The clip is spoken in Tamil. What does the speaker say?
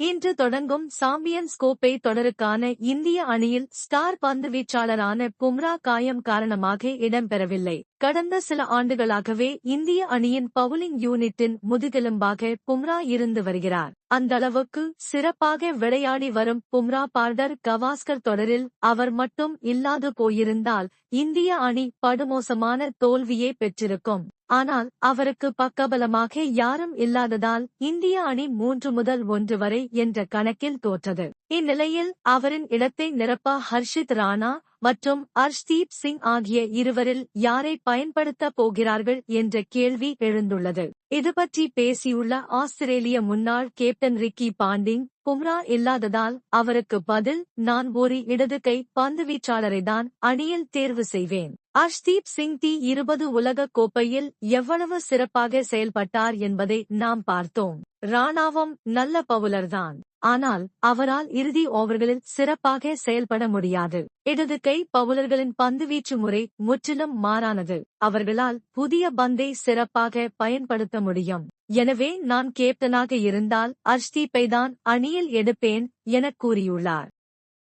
இன்று தொடங்கும் சாம்பியன்ஸ் கோப்பை தொடருக்கான இந்திய அணியில் ஸ்டார் பந்து வீச்சாளரான பும்ரா காயம் காரணமாக இடம்பெறவில்லை. கடந்த சில ஆண்டுகளாகவே இந்திய அணியின் பவுலிங் யூனிட்டின் முதுகெலும்பாக பும்ரா இருந்து வருகிறார். அந்த அளவுக்கு சிறப்பாக விளையாடி வரும் பும்ரா பார்டர் கவாஸ்கர் தொடரில் அவர் மட்டும் இல்லாது போயிருந்தால் இந்திய அணி படுமோசமான தோல்வியே பெற்றிருக்கும். ஆனால் அவருக்கு பக்கபலமாக யாரும் இல்லாததால் இந்திய அணி மூன்று முதல் ஒன்று வரை என்ற கணக்கில் தோற்றது. இந்நிலையில் அவரின் இடத்தை நிரப்ப ஹர்ஷித் ராணா மற்றும் அர்ஷ்தீப் சிங் ஆகிய இருவரில் யாரை பயன்படுத்தப் போகிறார்கள் என்ற கேள்வி எழுந்துள்ளது. இதுபற்றி பேசியுள்ள ஆஸ்திரேலிய முன்னாள் கேப்டன் ரிக்கி பாண்டிங் பும்ரா இல்லாததால் அவருக்கு பதில் நான் ஒரு இடது கை பந்து தான் அணியில் தேர்வு செய்வேன். அர்ஷ்தீப் சிங் டி இருபது உலக கோப்பையில் எவ்வளவு சிறப்பாக செயல்பட்டார் என்பதை நாம் பார்த்தோம். ராணாவும் நல்ல பவுலர்தான். ஆனால் அவரால் இறுதி ஓவர்களில் சிறப்பாக செயல்பட முடியாது. இடது கை பவுலர்களின் பந்து வீச்சு முறை முற்றிலும் மாறானது. அவர்களால் புதிய பந்தை சிறப்பாக பயன்படுத்த முடியும். எனவே நான் கேப்டனாக இருந்தால் அர்ஷ்தீப்பை தான் அணியில் எடுப்பேன் எனக் கூறியுள்ளார்.